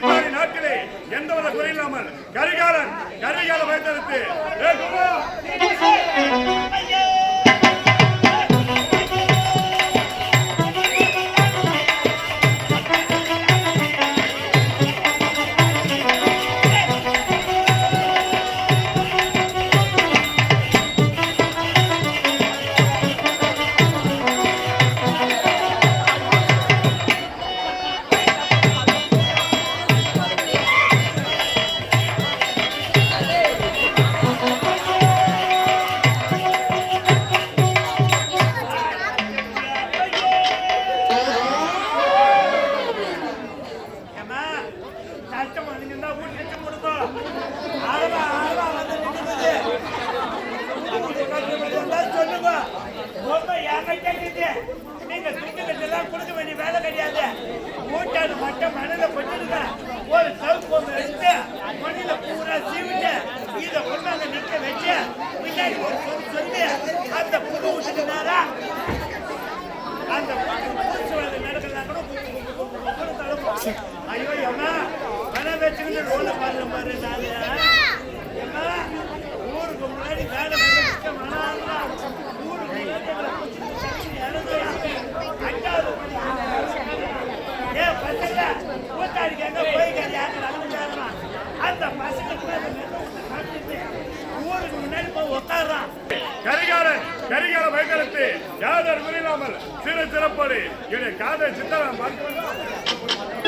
பதினாறு நாட்களே எந்த வித குறை இல்லாமல் கரிகாலன் கரிகால பயன்படுத்தி யாதர் விரிலாமல் சிறு சிறப்படி. என்னுடைய காதை சித்தரா பார்க்க